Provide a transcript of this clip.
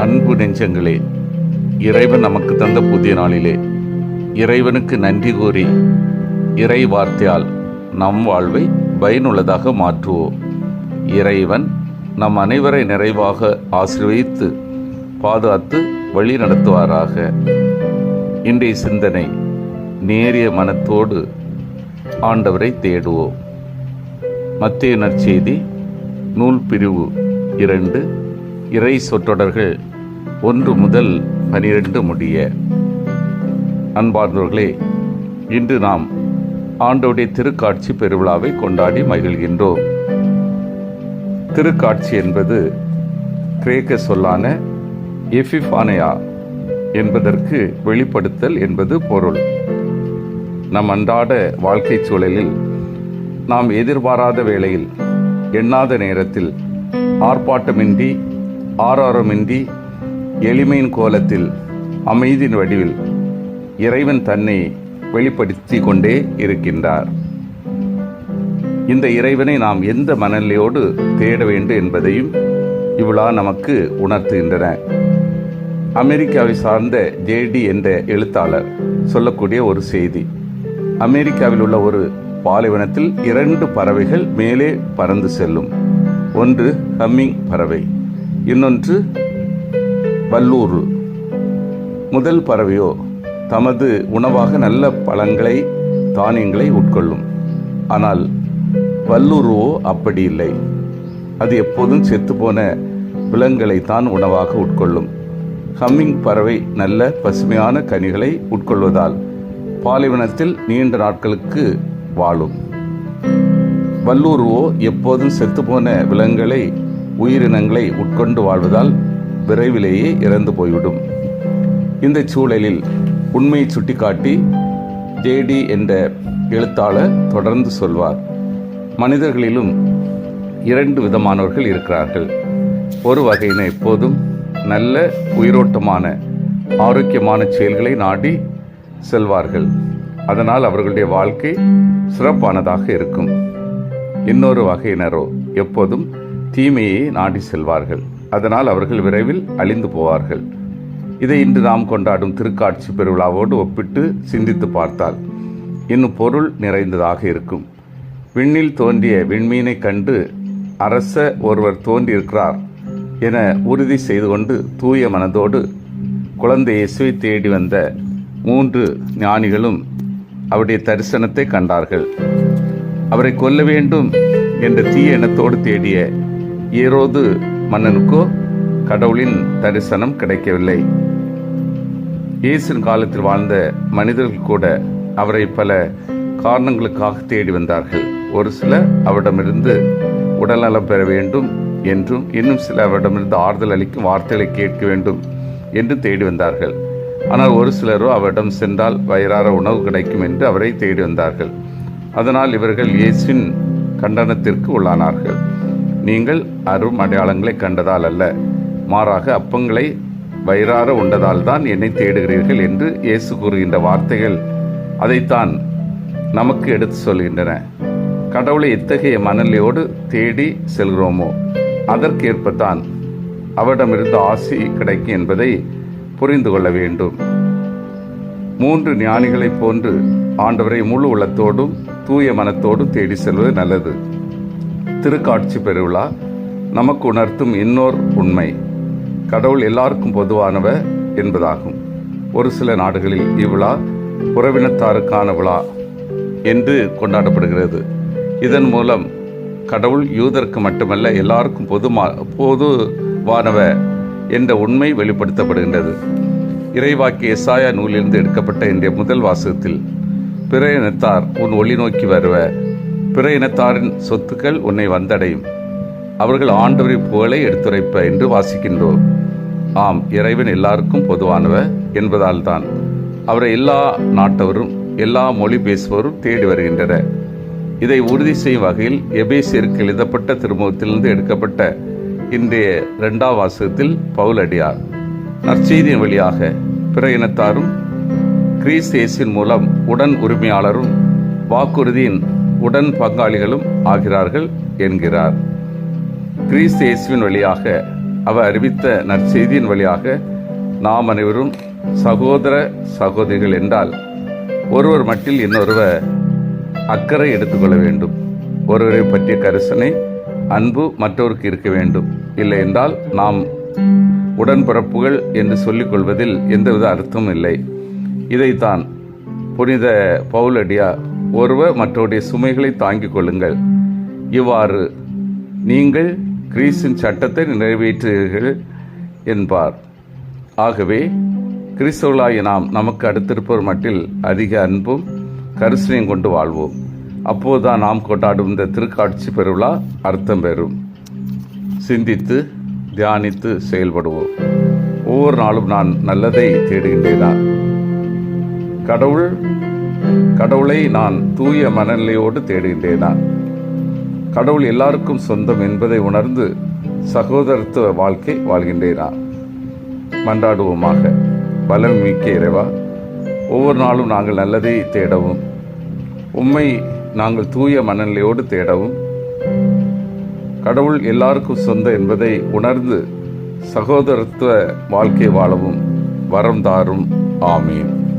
அன்பு நெஞ்சங்களே இறைவன் நமக்கு தந்த புதிய நாளிலே இறைவனுக்கு நன்றி கூறி இறை வார்த்தையால் நம் வாழ்வை பயனுள்ளதாக மாற்றுவோம். இறைவன் நம் அனைவரை நிறைவாக ஆசிர்வதித்து பாதுகாத்து வழி நடத்துவாராக. இன்றைய சிந்தனை நேரிய மனத்தோடு ஆண்டவரை தேடுவோம். மத்திய நற்செய்தி நூல் பிரிவு இரண்டு இறை சொற்றொடர்கள் ஒன்று முதல் பனிரெண்டு முடிய. அன்பார்ந்தவர்களே இன்று நாம் ஆண்டோடைய திருக்காட்சி பெருவிழாவை கொண்டாடி மகிழ்கின்றோம். திருக்காட்சி என்பது கிரேக்க சொல்லான எஃபிஃபானையா என்பதற்கு வெளிப்படுத்தல் என்பது பொருள். நம் அன்றாட வாழ்க்கை சூழலில் நாம் எதிர்பாராத வேளையில் எண்ணாத நேரத்தில் ஆர்ப்பாட்டமின்றி ஆராரமின்றி எளிமையின் கோலத்தில் அமைதியின் வடிவில் இறைவன் தன்னை வெளிப்படுத்தி கொண்டே இருக்கின்றார். இந்த இறைவனை நாம் எந்த மனநிலையோடு தேட வேண்டும் என்பதையும் இவ்விழா நமக்கு உணர்த்துகின்றன. அமெரிக்காவை சார்ந்த ஜேடி என்ற எழுத்தாளர் சொல்லக்கூடிய ஒரு செய்தி. அமெரிக்காவில் உள்ள ஒரு பாலைவனத்தில் இரண்டு பறவைகள் மேலே பறந்து செல்லும். ஒன்று ஹம்மிங் பறவை இன்னொன்று வல்லூர். முதல் பறவையோ தமது உணவாக நல்ல பழங்களை தானியங்களை உட்கொள்ளும். ஆனால் வல்லூருவோ அப்படி இல்லை. அது எப்போதும் செத்துப்போன விலங்குகளை தான் உணவாக உட்கொள்ளும். ஹம்மிங் பறவை நல்ல பசுமையான கனிகளை உட்கொள்வதால் பாலைவனத்தில் நீண்ட நாட்களுக்கு வாழும். வல்லூருவோ எப்போதும் செத்துப்போன விலங்குகளை உயிரினங்களை உட்கொண்டு வாழ்வதால் விரைவிலேயே இறந்து போய்விடும். இந்த சூழலில் உண்மையை சுட்டிக்காட்டி ஜேடி என்ற எழுத்தாளர் தொடர்ந்து சொல்வார் மனிதர்களிலும் இரண்டு விதமானவர்கள் இருக்கிறார்கள். ஒரு வகையினர் எப்போதும் நல்ல உயிரோட்டமான ஆரோக்கியமான செயல்களை நாடி செல்வார்கள். அதனால் அவர்களுடைய வாழ்க்கை சிறப்பானதாக இருக்கும். இன்னொரு வகையினரோ எப்போதும் தீமையை நாடி செல்வார்கள். அதனால் அவர்கள் விரைவில் அழிந்து போவார்கள். இதை இன்று நாம் கொண்டாடும் திருக்காட்சி பெருவிழாவோடு ஒப்பிட்டு சிந்தித்து பார்த்தால் இன்னும் பொருள் நிறைந்ததாக இருக்கும். விண்ணில் தோன்றிய விண்மீனை கண்டு அரச ஒருவர் தோன்றியிருக்கிறார் என உறுதி செய்து கொண்டு தூய மனதோடு குழந்தை இயேசுவை தேடி வந்த மூன்று ஞானிகளும் அவருடைய தரிசனத்தை கண்டார்கள். அவரை கொல்ல வேண்டும் என்ற தீய எண்ணத்தோடு தேடிய ஏரோது மன்னனுக்கோ கடவுளின் தரிசனம் கிடைக்கவில்லை. இயேசின் காலத்தில் வாழ்ந்த மனிதர்கள் கூட அவரை பல காரணங்களுக்காக தேடி வந்தார்கள். ஒரு சிலர் அவரிடமிருந்து உடல்நலம் பெற வேண்டும் என்றும் இன்னும் சில அவரிடமிருந்து ஆறுதல் அளிக்கும் வார்த்தைகளை கேட்க வேண்டும் என்று தேடி வந்தார்கள். ஆனால் ஒரு சிலரோ அவரிடம் சென்றால் வயிறார உணவு கிடைக்கும் என்று அவரை தேடி வந்தார்கள். அதனால் இவர்கள் இயேசின் கண்டனத்திற்கு உள்ளானார்கள். நீங்கள் அரும் அடையாளங்களை கண்டதால் அல்ல மாறாக அப்பங்களை வயிறார உண்டதால் தான் என்னை தேடுகிறீர்கள் என்று இயேசு கூறுகின்ற வார்த்தைகள் அதைத்தான் நமக்கு எடுத்து சொல்கின்றன. கடவுளை எத்தகைய மனநிலையோடு தேடி செல்கிறோமோ? அதற்கேற்பத்தான் அவரிடமிருந்து ஆசி கிடைக்கும் என்பதை புரிந்து கொள்ள வேண்டும். மூன்று ஞானிகளைப் போன்று ஆண்டவரை முழு உள்ளத்தோடும் தூய மனத்தோடும் தேடி செல்வது நல்லது. திருக்காட்சி பெருவிழா நமக்கு உணர்த்தும் இன்னொரு உண்மை. கடவுள் எல்லாருக்கும் பொதுவானவர் என்பதாகும். ஒரு சில நாடுகளில் இவ்விழா உறவினத்தாருக்கான விழா என்று கொண்டாடப்படுகிறது. இதன் மூலம் கடவுள் யூதருக்கு மட்டுமல்ல எல்லாருக்கும் பொதுமா பொதுவானவர் என்ற உண்மை வெளிப்படுத்தப்படுகின்றது. இறைவாக்கி எசாயா நூலிலிருந்து எடுக்கப்பட்ட இன்றைய முதல் வாசகத்தில் பிற இனத்தார் உன் ஒளி நோக்கி வருவ பிற இனத்தாரின் சொத்துக்கள் உன்னை வந்தடையும். அவர்கள் ஆண்டவரை புகழை எடுத்துரைப்ப என்று வாசிக்கின்றோம். ஆம் இறைவன் எல்லாருக்கும் பொதுவானவ என்பதால் தான் அவரை எல்லா நாட்டவரும் எல்லா மொழி பேசுபவரும் தேடி வருகின்றனர். இதை உறுதி செய்யும் வகையில் எபேசியருக்கு எழுதப்பட்ட திருமுகத்திலிருந்து எடுக்கப்பட்ட இன்றைய இரண்டாம் வாசகத்தில் பவுலடியார் நற்செய்தியின் வழியாக பிற இனத்தாரும் கிறிஸ்து இயேசுவின் மூலம் உடன் உரிமையாளரும் வாக்குறுதியின் உடன் பங்காளிகளும் ஆகிறார்கள் என்கிறார். கிறிஸ்து இயேசுவின் வழியாக அவர் அறிவித்த நற்செய்தியின் வழியாக நாம் அனைவரும் சகோதர சகோதரிகள் என்றால் ஒருவர் மட்டில் இன்னொருவர் அக்கறை எடுத்துக்கொள்ள வேண்டும். ஒருவரை பற்றிய கரிசனை அன்பு மற்றவருக்கு இருக்க வேண்டும். இல்லை என்றால் நாம் உடன்பிறப்புகள் என்று சொல்லிக் கொள்வதில் எந்தவித அர்த்தமும் இல்லை. இதைத்தான் புனித பவுலடியா ஒருவர் மற்றவருடைய சுமைகளை தாங்கிக் கொள்ளுங்கள். இவ்வாறு நீங்கள் கிறிஸ்தின் சட்டத்தை நிறைவேற்றுகிறீர்கள் என்பார். ஆகவே கிறிஸ்தவர்களாகிய நாம் நமக்கு அடுத்திருப்பவர் மட்டில் அதிக அன்பும் கரிசனையும் கொண்டு வாழ்வோம். அப்போதுதான் நாம் கொண்டாடும் இந்த திருக்காட்சி பெருவிழா அர்த்தம் பெறும். சிந்தித்து தியானித்து செயல்படுவோம். ஒவ்வொரு நாளும் நான் நல்லதை தேடுகின்றேனா? கடவுள் கடவுளை நான் தூய மனநிலையோடு தேடுகின்றேனா? கடவுள் எல்லாருக்கும் சொந்தம் என்பதை உணர்ந்து சகோதரத்துவ வாழ்க்கை வாழ்கின்றேனா? மன்றாடுவோமாக. பலம் மிக்க இறைவா ஒவ்வொரு நாளும் நாங்கள் நல்லதை தேடவும் உம்மை நாங்கள் தூய மனநிலையோடு தேடவும் கடவுள் எல்லாருக்கும் சொந்த என்பதை உணர்ந்து சகோதரத்துவ வாழ்க்கை வாழவும் வரம் தாரும். ஆமீன்.